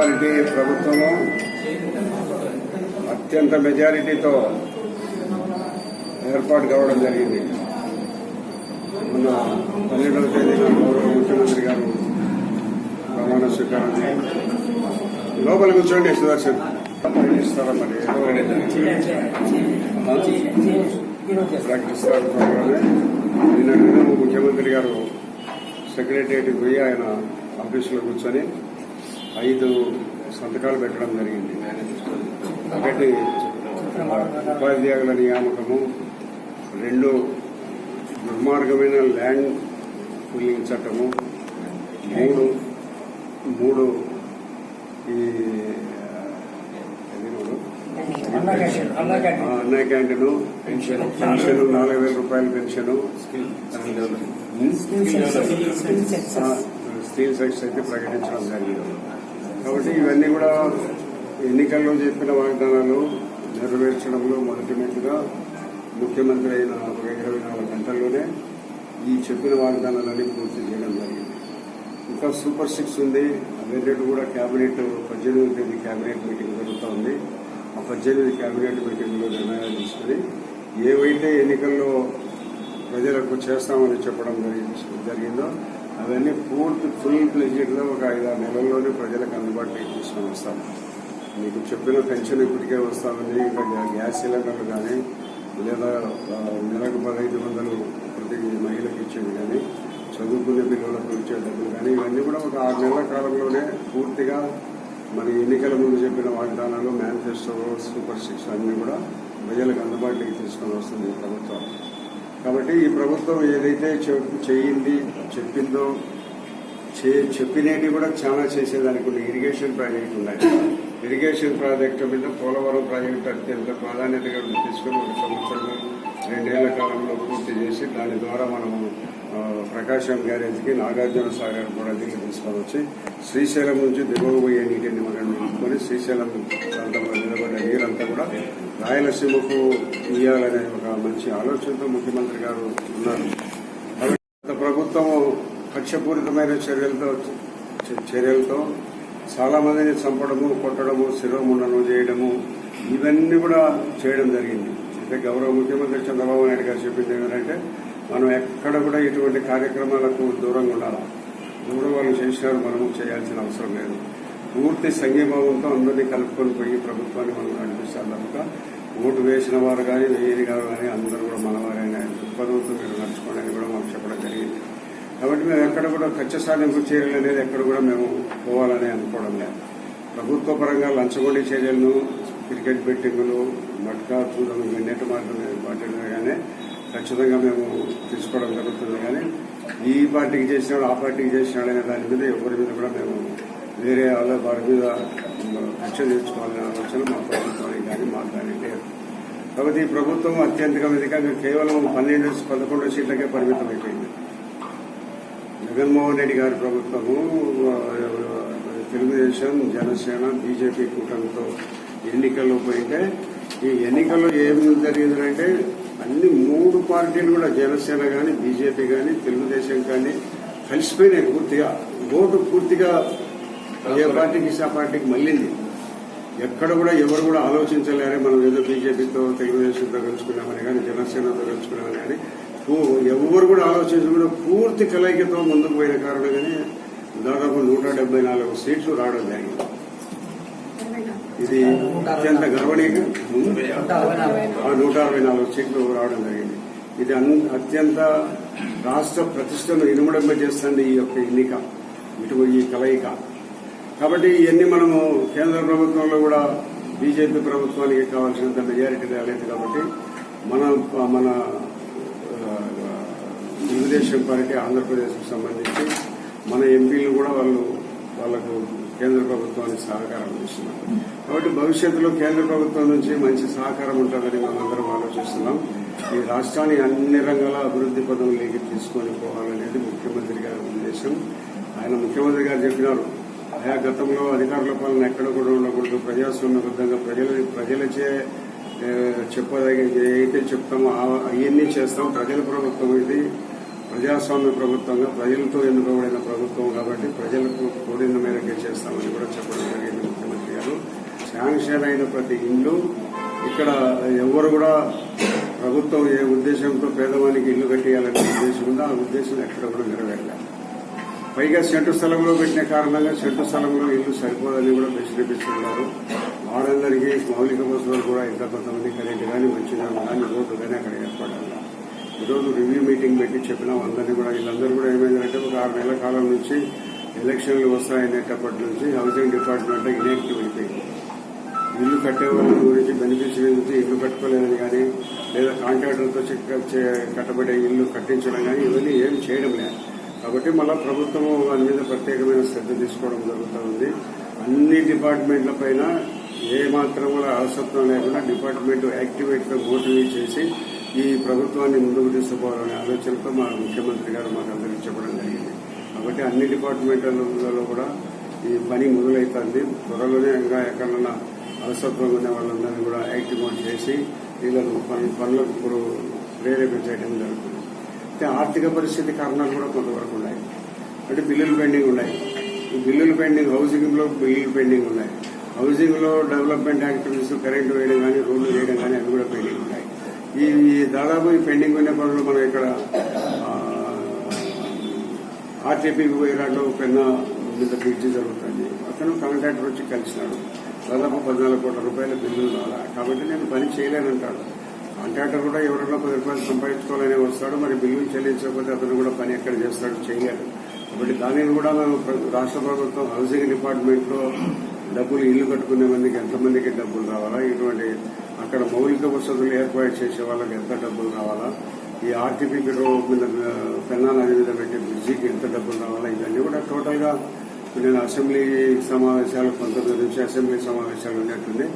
Party ప్రభుత్వము అత్యంత మెజారిటీతో ఏర్పాటు కావడం జరిగింది. మొన్న పన్నెండవ తేదీన గౌరవ ముఖ్యమంత్రి గారు ప్రమాణ స్వీకారం లోపల కూర్చోండి సుదర్శన్. ప్రకటిస్తారా మరి? ప్రకటిస్తారు నిన్న నిన్న ముఖ్యమంత్రి గారు సెక్రటరియట్కి పోయి ఆయన ఆఫీసులో కూర్చొని ఐదు సంతకాలు పెట్టడం జరిగింది. ఒకటి ఉపాధ్యాయుల నియామకము రెండు దుర్మార్గమైన ల్యాండ్ పూలింగ్ చట్టము మూడు మూడు ఈ అన్నయ్య క్యాంటీన్ పెన్షన్ పెన్షన్ నాలుగు వేల రూపాయల పెన్షన్. స్టీల్ సైట్స్ అయితే ప్రకటించడం జరిగింది. కాబట్టి ఇవన్నీ కూడా ఎన్నికల్లో చెప్పిన వాగ్దానాలు నెరవేర్చడంలో మొదటి మెట్టుగా ముఖ్యమంత్రి అయిన ఒక ఇరవై నాలుగు గంటల్లోనే ఈ చెప్పిన వాగ్దానాలన్నీ పూర్తి చేయడం జరిగింది. ఇంకా సూపర్ సిక్స్ ఉంది. అదేంటంటే కూడా కేబినెట్ పద్దెనిమిది తేదీ కేబినెట్ మీటింగ్ జరుగుతూ ఉంది. ఆ పద్దెనిమిది కేబినెట్ మీటింగ్లో నిర్ణయాలు తీసుకుని ఏవైతే ఎన్నికల్లో ప్రజలకు చేస్తామని చెప్పడం జరిగి- జరిగిందో అవన్నీ పూర్తి ఫుల్ ప్లెజెడ్గా ఒక ఐదారు నెలల్లోనే ప్రజలకు అందుబాటులోకి తీసుకొని వస్తాం. మీకు చెప్పిన పెన్షన్ ఇప్పటికే వస్తామని ఇంకా గ్యాస్ సిలిండర్లు కానీ లేదా నెలకు పదహైదు వందలు ప్రతి మహిళకి ఇచ్చేది కానీ చదువుకునే పిల్లలకు ఇచ్చే డబ్బులు కానీ ఇవన్నీ కూడా ఒక ఆరు నెలల కాలంలోనే పూర్తిగా మన ఎన్నికల ముందు చెప్పిన వాగ్దానాలు మేనిఫెస్టో సూపర్ సిక్స్ అన్నీ కూడా ప్రజలకు అందుబాటులోకి తీసుకొని వస్తుంది ప్రభుత్వం. కాబట్టి ఈ ప్రభుత్వం ఏదైతే చేయింది చెప్పిందో చే చెప్పినవి కూడా చాలా చేసేదానికి ఉన్నాయి ఇరిగేషన్ ప్రాజెక్టు ఉన్నాయి. ఇరిగేషన్ ప్రాజెక్టు మీద పోలవరం ప్రాజెక్టు అత్యంత ప్రాధాన్యతగా తీసుకుని ఒక సంవత్సరం రెండేళ్ళ కాలంలో పూర్తి చేసి దాని ద్వారా మనము ప్రకాశం గ్యారేజ్కి నాగార్జున సాగర్ కూడా నీళ్ళు తీసుకొని వచ్చి శ్రీశైలం నుంచి దిగువ పోయే నీటిని మనం నింపుకొని శ్రీశైలం ప్రాంతంలో నీరంతా కూడా రాయలసీమకు ఇవ్వాలనే ఒక మంచి ఆలోచనతో ముఖ్యమంత్రి గారు ఉన్నారు. ప్రభుత్వం గత ప్రభుత్వము కక్షపూరితమైన చర్యలతో చర్యలతో చాలా మందిని చంపడము కొట్టడము శిరోముండనం చేయడము ఇవన్నీ కూడా చేయడం జరిగింది. అంటే గౌరవ ముఖ్యమంత్రి చంద్రబాబు నాయుడు గారు చెప్పింది ఏంటంటే మనం ఎక్కడ కూడా ఇటువంటి కార్యక్రమాలకు దూరంగా ఉండాలి. దూరం వాళ్ళు చేసినారు మనము చేయాల్సిన అవసరం లేదు. పూర్తి సంఘీభావంతో అందరినీ కలుపుకొని పోయి ప్రభుత్వాన్ని మనం నడిపిస్తాం తప్ప ఓటు వేసిన వారు కానీ వేయని గారు కానీ అందరూ కూడా మనవారైనా దృక్పథంతో మీరు నడుచుకోవడానికి కూడా మాకు చెప్పడం జరిగింది. కాబట్టి మేము ఎక్కడ కూడా ఖర్చు సాధింపు చర్యలు అనేది ఎక్కడ కూడా మేము పోవాలని అనుకోవడం లేదు. ప్రభుత్వ పరంగా లంచగొండి చర్యలను క్రికెట్ బెట్టింగులు మట్కా చూడడం నెట్ మార్గం వాటిగానే ఖచ్చితంగా మేము తీసుకోవడం జరుగుతుంది. కానీ ఈ పార్టీకి చేసినాడు ఆ పార్టీకి చేసినాడు అనే దాని మీద ఎవరి మీద కూడా మేము వేరే వాళ్ళ వారి మీద కక్ష తీర్చుకోవాలనే ఆలోచన మా ప్రభుత్వానికి కానీ మాకు కానీ లేదు. కాబట్టి ఈ ప్రభుత్వం అత్యంతగా వెతికంగా కేవలం పన్నెండు పదకొండు సీట్లకే పరిమితం అయిపోయింది. జగన్మోహన్ రెడ్డి గారి ప్రభుత్వము తెలుగుదేశం జనసేన బీజేపీ కూటమితో ఎన్నికల్లో పోయింటే ఈ ఎన్నికల్లో ఏం జరిగిందంటే అన్ని మూడు పార్టీలు కూడా జనసేన కానీ బీజేపీ కానీ తెలుగుదేశం కానీ కలిసిపోయినాయి పూర్తిగా. ఓటు పూర్తిగా ఏ పార్టీకి ఆ పార్టీకి మళ్ళింది. ఎక్కడ కూడా ఎవరు కూడా ఆలోచించలేరే మనం ఏదో బీజేపీతో తెలుగుదేశంతో కలుసుకున్నామని కానీ జనసేనతో కలుసుకున్నామని కానీ ఎవరు కూడా ఆలోచించకుండా పూర్తి కలయికతో ముందుకు పోయిన కారణంగానే దాదాపు నూట డెబ్బై నాలుగు సీట్లు రావడం జరిగింది. ఇది అత్యంత గర్వనీయం. నూట అరవై నాలుగు సీట్లు రావడం జరిగింది. ఇది అన్- అత్యంత రాష్ట్ర ప్రతిష్టను ఇనుమడింప చేస్తుంది ఈ యొక్క ఎన్నిక ఇటు ఈ కలయిక. కాబట్టి ఇవన్నీ మనము కేంద్ర ప్రభుత్వంలో కూడా బీజేపీ ప్రభుత్వానికి కావాల్సినంత మెజారిటీ రాలేదు కాబట్టి మన మన తెలుగుదేశం పార్టీ ఆంధ్రప్రదేశ్కు సంబంధించి మన ఎంపీలు కూడా వాళ్ళు వాళ్ళకు కేంద్ర ప్రభుత్వానికి సహకారం ఇస్తున్నారు కాబట్టి భవిష్యత్తులో కేంద్ర ప్రభుత్వం నుంచి మంచి సహకారం ఉంటుందని మనందరం ఆలోచిస్తున్నాం. ఈ రాష్ట్రాన్ని అన్ని రంగాల అభివృద్ధి పదంలోకి తీసుకొని పోవాలనేది ముఖ్యమంత్రి గారి ఉద్దేశం. ఆయన ముఖ్యమంత్రి గారు చెప్పినారు ఆయా గతంలో అధికారుల పాలన ఎక్కడ కూడా ఉండకూడదు. ప్రజాస్వామ్యబద్ధంగా ప్రజల ప్రజలచే చెప్పదగిన అయితే చెప్తామో అవన్నీ చేస్తాం. ప్రజల ప్రభుత్వం ఇది. ప్రజాస్వామ్య ప్రభుత్వంగా ప్రజలతో ఎన్నుకోబడిన ప్రభుత్వం కాబట్టి ప్రజలకు కోరిన మేరకే చేస్తామని కూడా చెప్పడం జరిగింది ముఖ్యమంత్రి గారు. శాంక్షన్ అయిన ప్రతి ఇల్లు ఇక్కడ ఎవరు కూడా ప్రభుత్వం ఏ ఉద్దేశంతో పేదవానికి ఇల్లు కట్టేయాలనే ఉద్దేశం ఉందో? ఆ ఉద్దేశం ఎక్కడ కూడా నెరవేరలేదు. పైగా చెట్టు స్థలంలో పెట్టిన కారణంగా చెట్టు స్థలంలో ఇల్లు సరిపోదని కూడా ప్రశ్నిపిస్తున్నారు. వారందరికీ మౌలిక వసతులు కూడా ఇంత కొంతమంది కరెంట్ కానీ మంచిగా కానీ రోడ్డు కానీ అక్కడ ఏర్పడాలి ఈరోజు రివ్యూ మీటింగ్ పెట్టి చెప్పినాం అందరినీ కూడా. వీళ్ళందరూ కూడా ఏమైందంటే ఒక ఆరు నెలల కాలం నుంచి ఎలక్షన్లు వస్తాయనేటప్పటి నుంచి హౌసింగ్ డిపార్ట్మెంట్ ఇనేక్టివ్ అయిపోయింది. ఇల్లు కట్టే వాళ్ళ గురించి బెనిఫిట్స్ గురించి ఇల్లు కట్టుకోలేదని కానీ లేదా కాంట్రాక్టర్తో చెక్ చే- కట్టబడే ఇల్లు కట్టించడం కానీ ఇవన్నీ ఏం చేయడం లేదు. కాబట్టి మళ్ళా ప్రభుత్వం దాని మీద ప్రత్యేకమైన శ్రద్ధ తీసుకోవడం జరుగుతూ ఉంది. అన్ని డిపార్ట్మెంట్ల పైన ఏ మాత్రం కూడా అలసత్వం లేకుండా డిపార్ట్మెంట్ యాక్టివేట్గా మోటివేట్ చేసి ఈ ప్రభుత్వాన్ని ముందుకు తీసుకుపోవాలనే ఆలోచనతో మా ముఖ్యమంత్రి గారు మాకు అందరికీ చెప్పడం జరిగింది. కాబట్టి అన్ని డిపార్ట్మెంట్లలో కూడా ఈ పని మొదలవుతుంది త్వరలోనే ఇంకా ఎక్కడన్నా అలసత్వం ఉన్న వాళ్ళందరినీ కూడా యాక్టివేట్ చేసి వీళ్ళకు పని- పనులకు ఇప్పుడు ప్రేరేపించడం జరుగుతుంది. అయితే ఆర్థిక పరిస్థితి కారణాలు కూడా కొంతవరకు ఉన్నాయి. అంటే బిల్లులు పెండింగ్ ఉన్నాయి. ఈ బిల్లులు పెండింగ్ హౌసింగ్లో బిల్లులు పెండింగ్ ఉన్నాయి. హౌసింగ్లో డెవలప్మెంట్ యాక్టివిటీస్ కరెంటు వేయడం కానీ రోడ్లు వేయడం కానీ అవి కూడా పెండింగ్ ఉన్నాయి. ఈ దాదాపు ఈ పెండింగ్ ఉన్న పనులు మనం ఇక్కడ ఆర్టీపీకి పోయేలాంటి పెన్న మీద బ్రిడ్జి జరుగుతుంది. అతను కాంట్రాక్టర్ వచ్చి కలిసినాడు. దాదాపు పద్నాలుగు కోట్ల రూపాయల బిల్లులు రాలా. కాబట్టి నేను పని చేయలేనంటాడు. కాంట్రాక్టర్ కూడా ఎవరైనా పది రూపాయలు సంపాదించుకోవాలని వస్తాడు మరి బిల్లులు చెల్లించకపోతే అతను కూడా పని ఎక్కడ చేస్తాడు చేయలేడు. కాబట్టి దానిని కూడా మేము రాష్ట్ర ప్రభుత్వం హౌసింగ్ డిపార్ట్మెంట్లో డబ్బులు ఇల్లు కట్టుకునే మందికి ఎంతమందికి డబ్బులు రావాలా? ఇటువంటి అక్కడ మౌలిక వసతులు ఏర్పాటు చేసే వాళ్ళకి ఎంత డబ్బులు రావాలా? ఈ ఆర్టీపీ మీద పెన్నా నది మీద పెట్టే బ్రిడ్జికి ఎంత డబ్బులు రావాలా? ఇవన్నీ కూడా టోటల్గా నేను అసెంబ్లీ సమావేశాలు పంతొమ్మిది నుంచి అసెంబ్లీ సమావేశాలు ఉన్నట్టుంది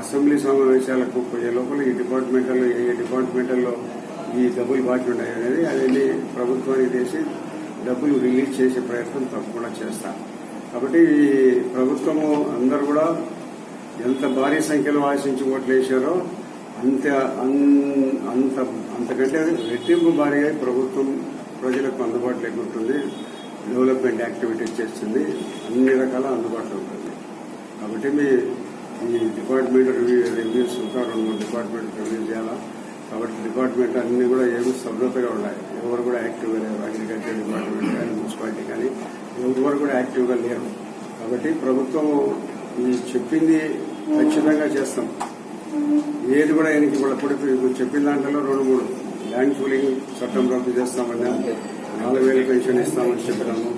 అసెంబ్లీ సమావేశాలకు పోయే లోపల ఈ డిపార్ట్మెంట్లో ఏ డిపార్ట్మెంట్లలో ఈ డబ్బులు బాకీ ఉన్నాయి అనేది అవన్నీ ప్రభుత్వానికి చేసి డబ్బులు రిలీజ్ చేసే ప్రయత్నం తప్పకుండా చేస్తాం. కాబట్టి ఈ ప్రభుత్వము అందరు కూడా ఎంత భారీ సంఖ్యలో ఆశించి ఓట్లు వేశారో అంత అంత అంతకంటే రెట్టింపు భారీగా ప్రభుత్వం ప్రజలకు అందుబాటులోకి ఉంటుంది డెవలప్మెంట్ యాక్టివిటీస్ చేస్తుంది. అన్ని రకాల అందుబాటులో ఉంటుంది. కాబట్టి మీ ఈ డిపార్ట్మెంట్ రివ్యూ రివ్యూస్ ఇంకా రెండు మూడు డిపార్ట్మెంట్ రివ్యూ చేయాలా? కాబట్టి డిపార్ట్మెంట్ అన్ని కూడా ఏమి సభ్యతగా ఉన్నాయి ఎవరు కూడా యాక్టివ్గా లేరు. అగ్రికల్చర్ డిపార్ట్మెంట్ కానీ మున్సిపాలిటీ కానీ ఎవరు కూడా యాక్టివ్గా లేరు. కాబట్టి ప్రభుత్వం ఈ చెప్పింది ఖచ్చితంగా చేస్తాం. ఏది కూడా ఆయనకి ఇప్పుడు చెప్పిన దాంట్లో రెండు మూడు. ల్యాండ్ పూలింగ్ చట్టం రద్దు చేస్తామన్నా నాలుగు వేల పెన్షన్ ఇస్తామని చెప్పినాము.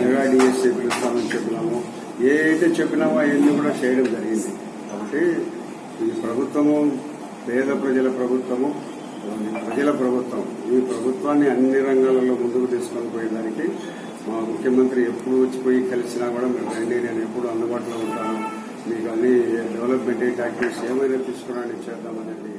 మెగా డిఎస్సీ పిలుస్తామని చెప్పినాము. ఏదైతే చెప్పినామో అవన్నీ కూడా చేయడం జరిగింది. కాబట్టి ఈ ప్రభుత్వము పేద ప్రజల ప్రభుత్వము ప్రజల ప్రభుత్వం ఈ ప్రభుత్వాన్ని అన్ని రంగాలలో ముందుకు తీసుకొని పోయేదానికి మా ముఖ్యమంత్రి ఎప్పుడు వచ్చిపోయి కలిసినా కూడా మీరు రండి నేను ఎప్పుడు అందుబాటులో ఉంటాను. మీకు అన్ని డెవలప్మెంట్ యాక్టివిటీస్ ఏమైనా తీసుకురావడానికి చేద్దామనేది